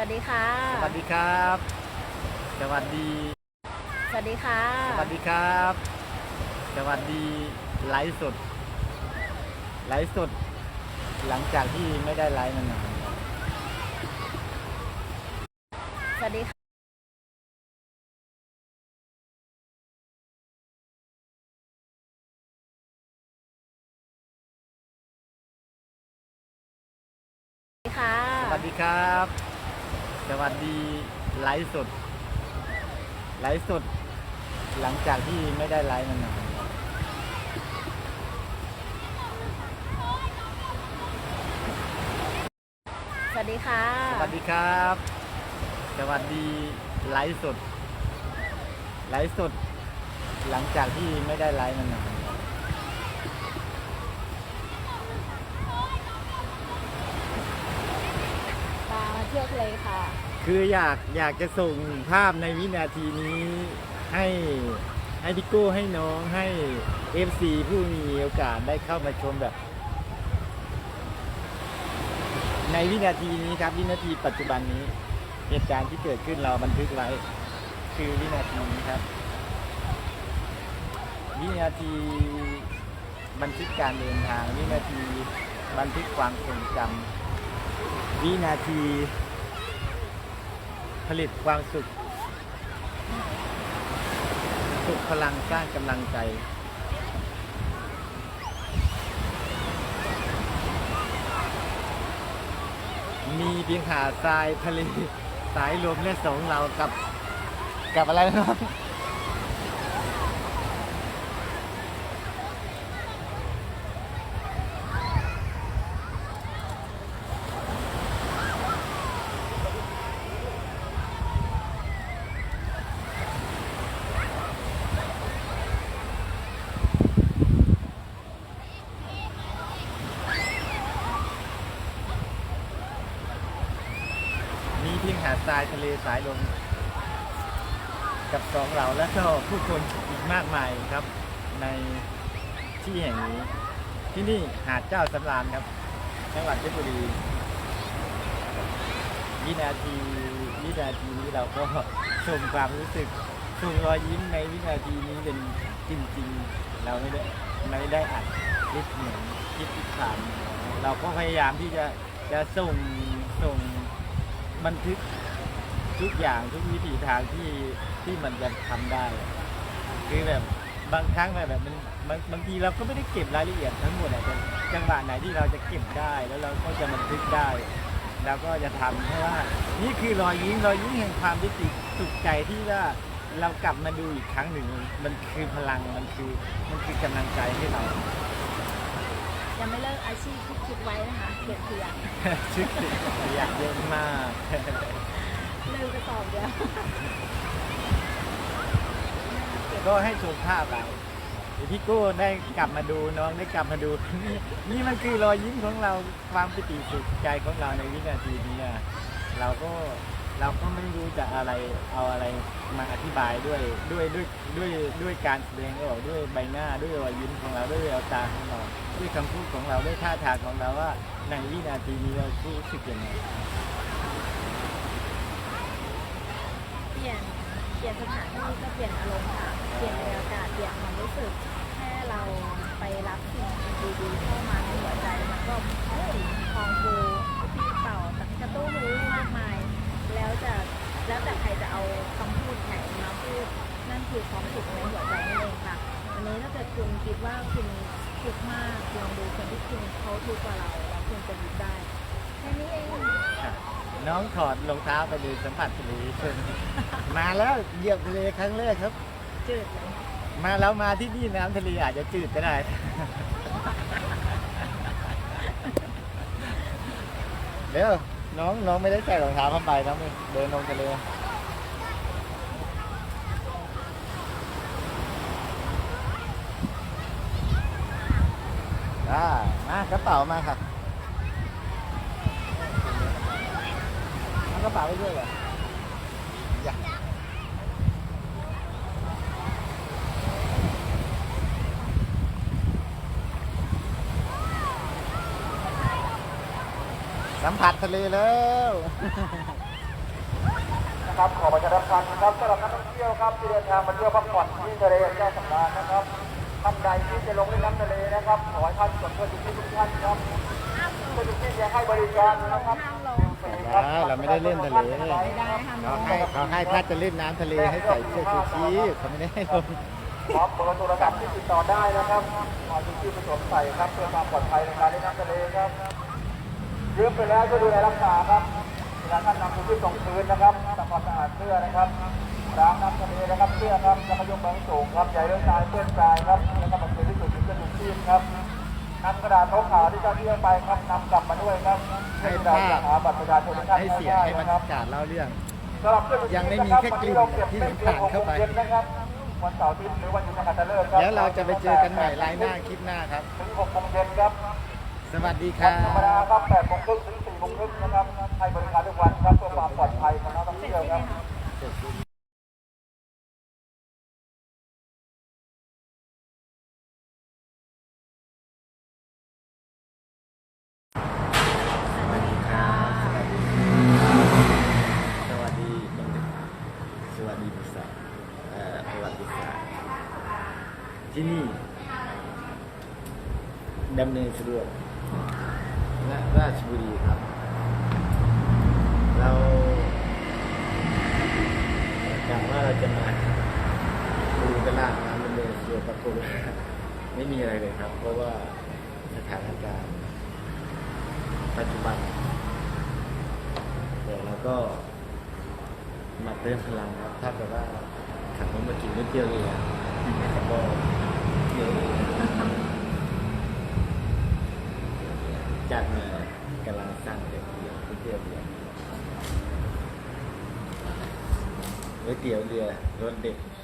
วัสดีค่ะ สวัสดีครับ สวัสดี สวัสดีค่ะ สวัสดีครับ สวัสดีไลฟ์สด ไลฟ์สด หลังจากที่ไม่ได้ไลฟ์มานานสวัสดีค่ะสวัสดีค่ะสวัสดีครับ สวัสดีไลฟ์สด ไลฟ์สด หลังจากที่ไม่ได้ไลฟ์มานานสวัสดีค่ะ สวัสดีครับ สวัสดีไลฟ์สด ไลฟ์สด หลังจากที่ไม่ได้ไลฟ์มานาน เที่ยวทะเลค่ะ คืออยากอยากจะส่งภาพในวินาทีนี้ให้ให้พี่โก้ให้น้องให้ FC ผู้มีโอกาสได้เข้ามาชมแบบ ในวินาทีนี้ครับ วินาทีปัจจุบันนี้ เหตุการณ์ที่เกิดขึ้นเราบันทึกไว้ คือวินาทีนี้ครับ วินาทีบันทึกการเดินทาง วินาทีบันทึกความทรงจำ วินาที ผลิตความสุข สุขพลังสร้างกำลังใจ มีเพียงหาดทรายทะเลสายลมและสองเรากับ กับอะไรนะครับ เพียงหาดทรายทะเลสายลมกับสองเราและก็ผู้คนอีกมากมายครับ ในที่แห่งนี้ ที่นี่หาดเจ้าสำราญครับ จังหวัดเพชรบุรีวินาทีวินาทีนี้เราก็ชมความรู้สึกชมรอยยิ้มในวินาทีนี้เป็นจริง ๆ เราไม่ได้ไม่ได้อัดคลิปเหมือนคลิปที่ผ่านมเราก็พยายามที่จะจะส่งส่ง บันทึกทุกอย่างทุกวิถีทางที่ที่มันจะทำได้คือแบบบางครั้งแบบแบบมันบางบางทีเราก็ไม่ได้เก็บรายละเอียดทั้งหมดอะแต่จังหวะไหนที่เราจะเก็บได้แล้วเราก็จะบันทึกได้เราก็จะทำเพราะว่า นี่คือรอยยิ้มรอยยิ้มแห่งความที่ติดสุขใจที่ว่าเรากลับมาดูอีกครั้งหนึ่ง มันคือพลังมันคือมันคือกำลังใจให้เรา ยังไม่เลิกอาชีพที่คิดไว้นะคะเขียนเขียนชื่ออยากเยอะมาก เลิกกระสอบเดียวก็ให้ชมภาพเราเดี๋ยวพี่โก้ได้กลับมาดูน้องได้กลับมาดู นี่นี่มันคือรอยยิ้มของเราความปิติสุขใจของเราในวินาทีนี้อะเราก็ เราก็ไม่รู้จะอะไรเอาอะไรมาอธิบายด้วยด้วยด้วยด้วยด้วยการแสดงออกด้วยใบหน้าด้วยรอยยิ้มของเราด้วยแววตาของเราด้วยคำพูดของเราด้วยท่าทางของเราว่าในวินาทีนี้เรารู้สึกยังไงเปลี่ยนเปลี่ยนสถานที่ก็เปลี่ยนอารมณ์ค่ะเปลี่ยนบรรยากาศเปลี่ยนความรู้สึกแค่เราไปรับสิ่งดีๆเข้ามาในหัวใจมันก็เฮ้ยทองฟูที่เต่าตะกระตู้รู้มากมาย แล้วแต่ใครจะเอาคำพูดไหนมาพูดนั่นคือความสุขในหัวใจนั่นเองค่ะวันนี้ถ้าเกิดคุณคิดว่าคุณทุกข์มากลองดูคนที่คุณเขาทุกข์กว่าเราแล้วคุณจะยิ้มได้แค่นี้เองน้องถอดรองเท้าไปเลยสัมผัสทะเลมาแล้วเหยียบทะเลครั้งแรกครับ จืดเลยมาแล้วมาที่นี่น้ำทะเลอาจจะจืดก็ได้ เดี๋ยว น้องน้องไม่ได้ใส่รองเท้าผ้าใบน้องเดินลงทะเลอ่ามากระเป๋ามาค่ะเอากระเป๋าไปด้วยเหรออยาก สัมผัสทะเลแล้วนะครับขอประชาสัมพันธ์นะครับสำหรับนักท่องเที่ยวครับที่เดินทางมาเที่ยวพักผ่อนที่ทะเลเจ้าสำราญนะครับท่านใดที่จะลงเล่นน้ำทะเลนะครับขอให้ท่านสวมเสื้อชูชีพทุกท่านครับเสื้อชูชีพยังให้บริการนะครับห้ามลงอ่าเราไม่ได้เล่นทะเลไม่ได้ห้ามลเขางให้เขาให้ถ้าจะเล่นน้ำทะเลให้ใส่เสื้อชูชีพเขาไม่ได้ให้ลงพร้อมเบอร์โทรศัพท์ที่ติดต่อได้นะครับขอชูชีพผสมใส่ครับเพื่อความปลอดภัยในการเล่นน้ำทะเลครับ ยืมไปแล้วก็ดูแลรักษาครับเวลาท่านนำชูชีพส่งคืนนะครับทำความสะอาดเสื้อนะครับล้างน้ำทะเลนะครับเสื้อครับแล้วก็ยกแบงสูงครับใหญ่เรื่องทรายเพื่อนทรายครับแล้วก็มันเป็นที่สุดของเสื้อชูชีพครับนำกระดาษโต๊ะขาวที่เจ้าที่เอาไปครับนำกลับมาด้วยครับให้เพื่อที่เราภาพจะหาบัตรประชาชนทุกท่านให้เสียงให้บรรยากาศเล่าเรื่องสำหรับเสื้อชูชีพยังไม่มีแค่กลิ่นที่มันผ่านเข้าไปเย็นนะครับวันเสาร์อาทิตย์หรือวันหยุดนักขัตฤกษ์ครับแล้วเราจะไปเจอกันใหม่ไลน์หน้าคลิปหน้าครับถึง6โมงเย็นครับ สวัสดีควัรันธรรมดาบ ครับ8โมงครึ่งถึง4โมงครึ่งนะครับให้บริการทุกวันครับเพื่อความปลอดภัยของนักท่องเสร็จเที่ยวใช่ไหคมรับคะสวัสดีครับ สวัสดีสวัสดีภาษาเอ่อประวัติศาสตร์ที่นี่ดำเนินสะดวก และราชบุรีครับ เรากะว่าเราจะมาดูตลาดน้ำดำเนินสะดวกปรากฏว่าไม่มีอะไรเลยครับ เพราะว่าสถานการณ์ปัจจุบันแต่เราก็มาเติมพลังครับ ถ้าแบบว่าขับรถมากินก๋วยเตี๋ยวเรือแล้วก็เยวเรือ จากมากำลังสร้างเตี๋ยวเรือก๋วยเตี๋ยวเรือก๋วยเตี๋ยวเรือรสเด็ดเผ็ด